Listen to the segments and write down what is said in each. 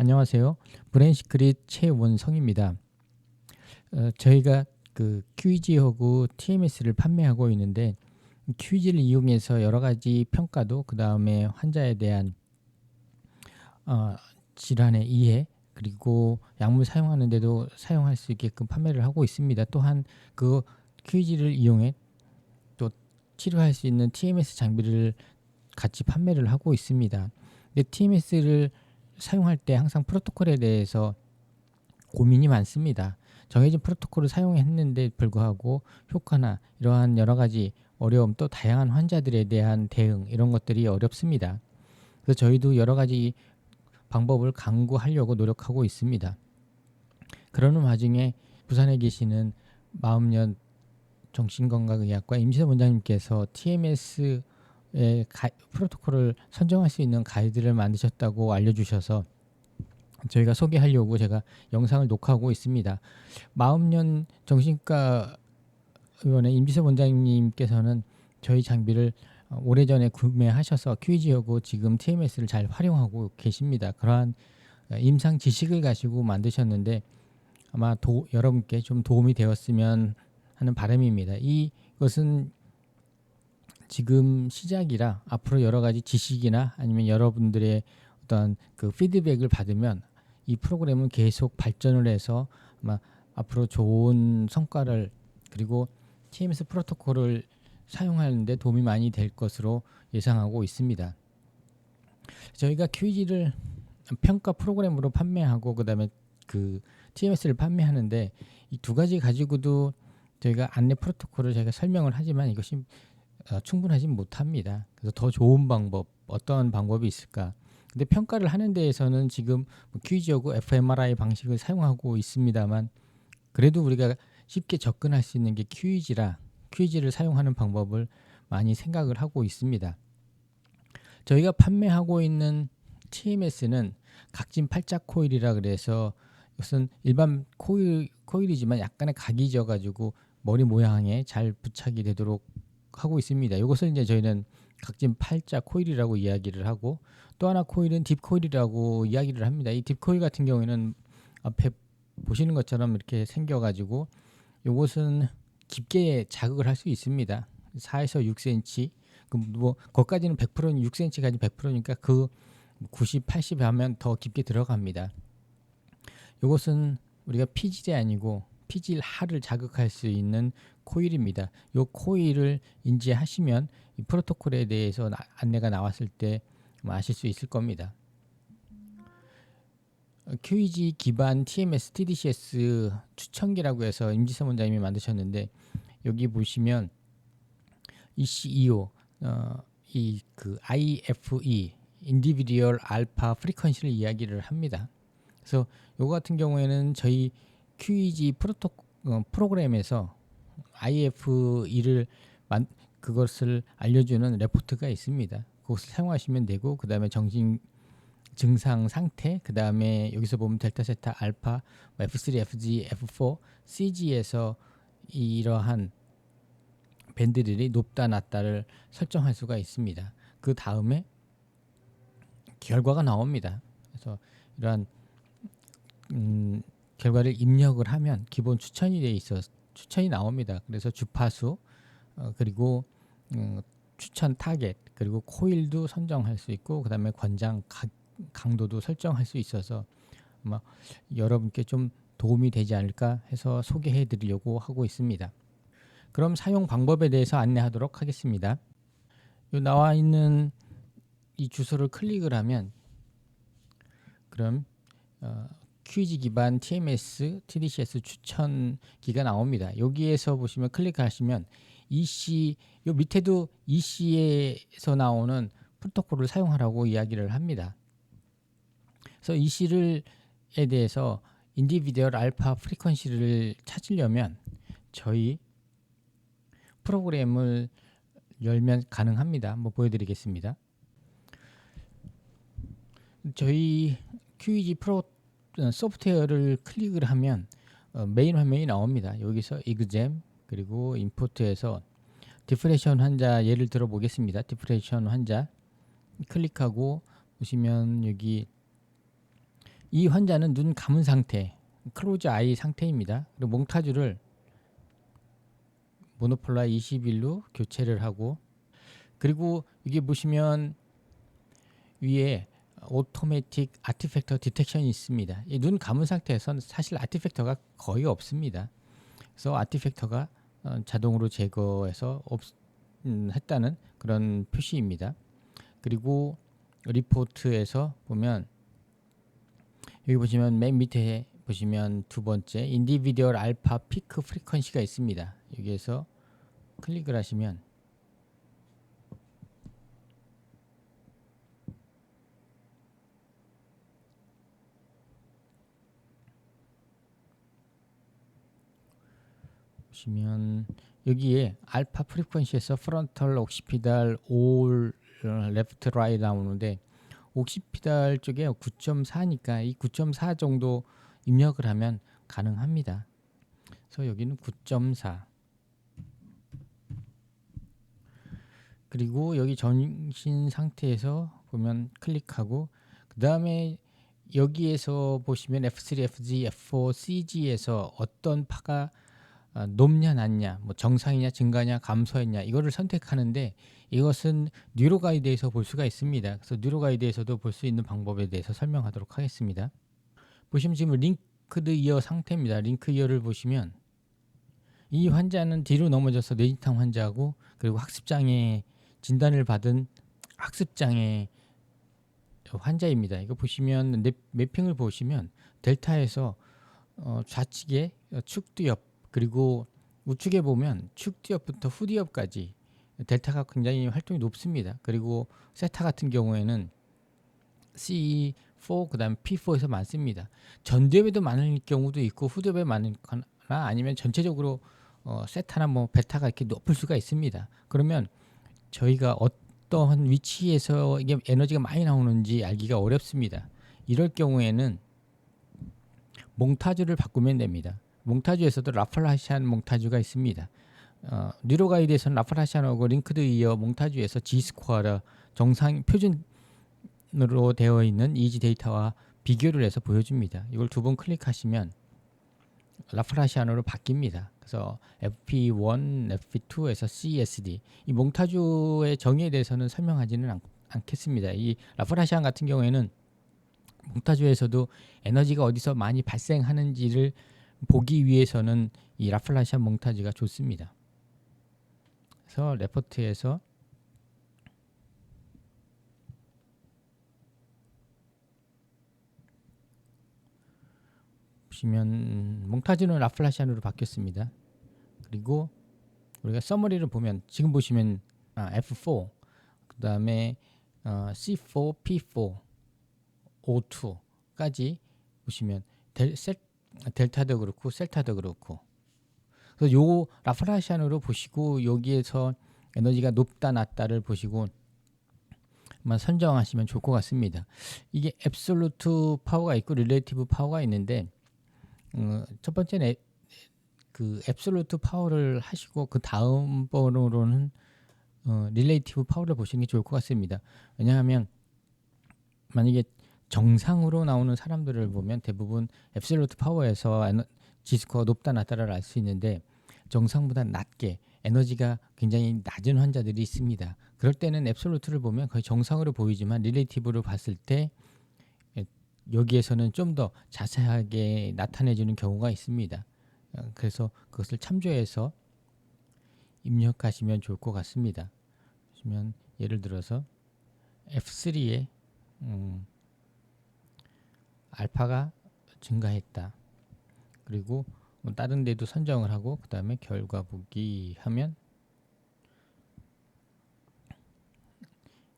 안녕하세요. 브레인시크릿 최원성입니다. 어, 저희가 그 QEG하고 TMS를 판매하고 있는데 QEG를 이용해서 여러 가지 평가도 그 다음에 환자에 대한 어, 질환의 이해 그리고 약물 사용하는데도 사용할 수 있게끔 판매를 하고 있습니다. 또한 그 QEG를 이용해 또 치료할 수 있는 TMS 장비를 같이 판매를 하고 있습니다. 근데 TMS를 사용할 때 항상 프로토콜에 대해서 고민이 많습니다. 정해진 프로토콜을 사용했는데 불구하고 효과나 이러한 여러 가지 어려움 또 다양한 환자들에 대한 대응 이런 것들이 어렵습니다. 그래서 저희도 여러 가지 방법을 강구하려고 노력하고 있습니다. 그러는 와중에 부산에 계시는 마음년 정신건강의학과 임시선 원장님께서 TMS 의 가, 프로토콜을 선정할 수 있는 가이드를 만드셨다고 알려주셔서 저희가 소개하려고 제가 영상을 녹화하고 있습니다. 마음년 정신과 의원의 임지세 원장님께서는 저희 장비를 오래전에 구매하셔서 QG하고 지금 TMS를 잘 활용하고 계십니다. 그러한 임상 지식을 가지고 만드셨는데 아마 도, 여러분께 좀 도움이 되었으면 하는 바람입니다. 이것은 지금 시작이라 앞으로 여러 가지 지식이나 아니면 여러분들의 어떤 그 피드백을 받으면 이 프로그램은 계속 발전을 해서 아마 앞으로 좋은 성과를 그리고 TMS 프로토콜을 사용하는데 도움이 많이 될 것으로 예상하고 있습니다. 저희가 QG를 평가 프로그램으로 판매하고 그다음에 그 TMS를 판매하는데 이 두 가지 가지고도 저희가 안내 프로토콜을 저희가 설명을 하지만 이것이 어, 충분하지 못합니다. 그래서 더 좋은 방법 어떤 방법이 있을까? 근데 평가를 하는 데에서는 지금 뭐 QG하고 fMRI 방식을 사용하고 있습니다만 그래도 우리가 쉽게 접근할 수 있는 게 QEG라 QEG를 사용하는 방법을 많이 생각을 하고 있습니다. 저희가 판매하고 있는 TMS는 각진 팔자 코일이라 그래서 이것은 일반 코일 코일이지만 약간의 각이 져 가지고 머리 모양에 잘 부착이 되도록 하고 있습니다. 이것을 이제 저희는 각진 팔자 코일이라고 이야기를 하고 또 하나 코일은 딥 코일이라고 이야기를 합니다. 이 딥 코일 같은 경우에는 앞에 보시는 것처럼 이렇게 생겨가지고 이것은 깊게 자극을 할 수 있습니다. 4에서 6cm 그뭐 거기까지는 100%는 6cm까지 100%니까 그 90, 80 하면 더 깊게 들어갑니다. 이것은 우리가 피질이 아니고 피질 하를 자극할 수 있는 코일입니다. 이 코일을 인지하시면 이 프로토콜에 대해서 안내가 나왔을 때 아실 수 있을 겁니다. QEG 기반 TMS, TDCS 추천기라고 해서 임지선 원장님이 만드셨는데 여기 보시면 ECEO 어, 이 그 IFE 인디비디얼 알파 프리퀀시를 이야기를 합니다. 그래서 요거 같은 경우에는 저희 QEG 프로토 어, 프로그램에서 IFE를 만, 그것을 알려주는 레포트가 있습니다. 그것을 사용하시면 되고 그 다음에 정신 증상 상태 그 다음에 여기서 보면 델타 세타 알파 F3 FG F4 CG에서 이러한 밴드들이 높다 낮다를 설정할 수가 있습니다. 그 다음에 결과가 나옵니다. 그래서 이러한 음, 결과를 입력을 하면 기본 추천이 돼 있어 추천이 나옵니다. 그래서 주파수 어, 그리고 음, 추천 타겟 그리고 코일도 선정할 수 있고 그다음에 권장 가, 강도도 설정할 수 있어서 아마 여러분께 좀 도움이 되지 않을까 해서 소개해 드리려고 하고 있습니다. 그럼 사용 방법에 대해서 안내하도록 하겠습니다. 요 나와 있는 이 주소를 클릭을 하면 그럼 어, QG 기반 TMS, TDCS 추천기가 나옵니다. 여기에서 보시면 클릭하시면 EC 요 밑에도 EC에서 나오는 프로토콜을 사용하라고 이야기를 합니다. 그래서 EC를 에 대해서 인디비디얼 알파 프리퀀시를 찾으려면 저희 프로그램을 열면 가능합니다. 한번 보여드리겠습니다. 저희 QEG 프로 어, 소프트웨어를 클릭을 하면 어, 메인 화면이 나옵니다. 여기서 이그잼 그리고 임포트에서 디프레션 환자 예를 들어 보겠습니다. 디프레션 환자 클릭하고 보시면 여기 이 환자는 눈 감은 상태, 클로즈 아이 상태입니다. 그리고 몽타주를 모노폴라 21로 교체를 하고 그리고 여기 보시면 위에 오토매틱 아티팩터 디텍션이 있습니다. 이 눈 감은 상태에서는 사실 아티팩터가 거의 없습니다. 그래서 아티팩터가 어, 자동으로 제거해서 없, 음, 했다는 그런 표시입니다. 그리고 리포트에서 보면 여기 보시면 맨 밑에 보시면 두 번째 인디비디얼 알파 피크 프리퀀시가 있습니다. 여기에서 클릭을 하시면 보시면 여기에 알파 프리퀀시에서 프론털 옥시피달 올 레프트 라이 나오는데 옥시피달 쪽에 9.4니까 이 9.4 정도 입력을 하면 가능합니다. 그래서 여기는 9.4 그리고 여기 전신 상태에서 보면 클릭하고 그 다음에 여기에서 보시면 F3, FG, F4, CG에서 어떤 파가 아, 높냐 낮냐 뭐 정상이냐 증가냐 감소했냐 이거를 선택하는데 이것은 뉴로가이드에서 볼 수가 있습니다. 그래서 뉴로가이드에서도 볼 수 있는 방법에 대해서 설명하도록 하겠습니다. 보시면 지금 링크드 이어 상태입니다. 링크 이어를 보시면 이 환자는 뒤로 넘어져서 뇌진탕 환자고 그리고 학습장애 진단을 받은 학습장애 환자입니다. 이거 보시면 매핑을 보시면 델타에서 어, 좌측에 축두엽 그리고 우측에 보면 축뒤엽부터 후뒤엽까지 델타가 굉장히 활동이 높습니다. 그리고 세타 같은 경우에는 C4 그다음 P4에서 많습니다. 전두엽에도 많을 경우도 있고 후두엽에 많거나 아니면 전체적으로 어, 세타나 뭐 베타가 이렇게 높을 수가 있습니다. 그러면 저희가 어떠한 위치에서 이게 에너지가 많이 나오는지 알기가 어렵습니다. 이럴 경우에는 몽타주를 바꾸면 됩니다. 몽타주에서도 라플라시안 몽타주가 있습니다. 어, 뉴로가이드에서는 라플라시안하고 링크드 이어 몽타주에서 G 스코어라 정상 표준으로 되어 있는 이지 데이터와 비교를 해서 보여줍니다. 이걸 두 번 클릭하시면 라플라시안으로 바뀝니다. 그래서 FP1, FP2에서 CSD 이 몽타주의 정의에 대해서는 설명하지는 않, 않겠습니다. 이 라플라시안 같은 경우에는 몽타주에서도 에너지가 어디서 많이 발생하는지를 보기 위해서는 이 라플라시안 몽타주가 좋습니다. 그래서 레포트에서 보시면 몽타주는 라플라시안으로 바뀌었습니다. 그리고 우리가 서머리를 보면 지금 보시면 아, F4 그 다음에 어, C4, P4, O2까지 보시면 델, 셀, 델타도 그렇고 셀타도 그렇고 그래서 요 라플라시안으로 보시고 여기에서 에너지가 높다 낮다를 보시고 만 선정하시면 좋을 것 같습니다. 이게 앱솔루트 파워가 있고 릴레이티브 파워가 있는데 어, 첫 번째는 에, 그 앱솔루트 파워를 하시고 그 다음 번으로는 어, 릴레이티브 파워를 보시는 게 좋을 것 같습니다. 왜냐하면 만약에 정상으로 나오는 사람들을 보면 대부분 앱솔루트 파워에서 지스코가 높다 낮다를 알 수 있는데 정상보다 낮게 에너지가 굉장히 낮은 환자들이 있습니다. 그럴 때는 앱솔루트를 보면 거의 정상으로 보이지만 릴레이티브로 봤을 때 여기에서는 좀 더 자세하게 나타내주는 경우가 있습니다. 어, 그래서 그것을 참조해서 입력하시면 좋을 것 같습니다. 보시면 예를 들어서 F3에 음, 알파가 증가했다. 그리고 뭐 다른 데도 선정을 하고 그 다음에 결과 보기 하면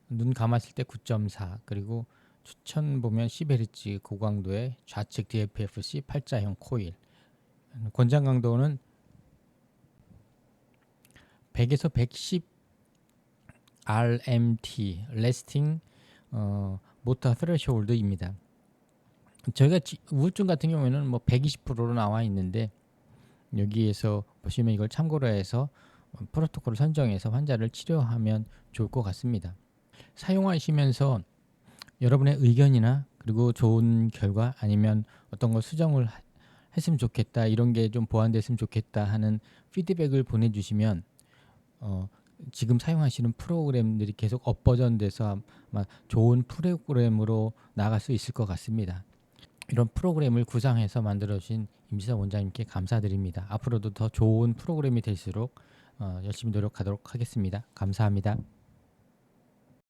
눈 감았을 때 9.4 그리고 추천 보면 10Hz 고강도의 좌측 DFFC 팔자형 코일 권장 강도는 100에서 110 RMT 레스팅 어, 모터 트레시홀드입니다. 저희가 우울증 같은 경우에는 뭐 120%로 나와 있는데 여기에서 보시면 이걸 참고로 해서 프로토콜을 선정해서 환자를 치료하면 좋을 것 같습니다. 사용하시면서 여러분의 의견이나 그리고 좋은 결과 아니면 어떤 걸 수정을 하- 했으면 좋겠다 이런 게 좀 보완됐으면 좋겠다 하는 피드백을 보내주시면 어, 지금 사용하시는 프로그램들이 계속 업버전돼서 아마 좋은 프로그램으로 나갈 수 있을 것 같습니다. 이런 프로그램을 구상해서 만들어 주신 임지선 원장님께 감사드립니다. 앞으로도 더 좋은 프로그램이 될수록 어, 열심히 노력하도록 하겠습니다. 감사합니다.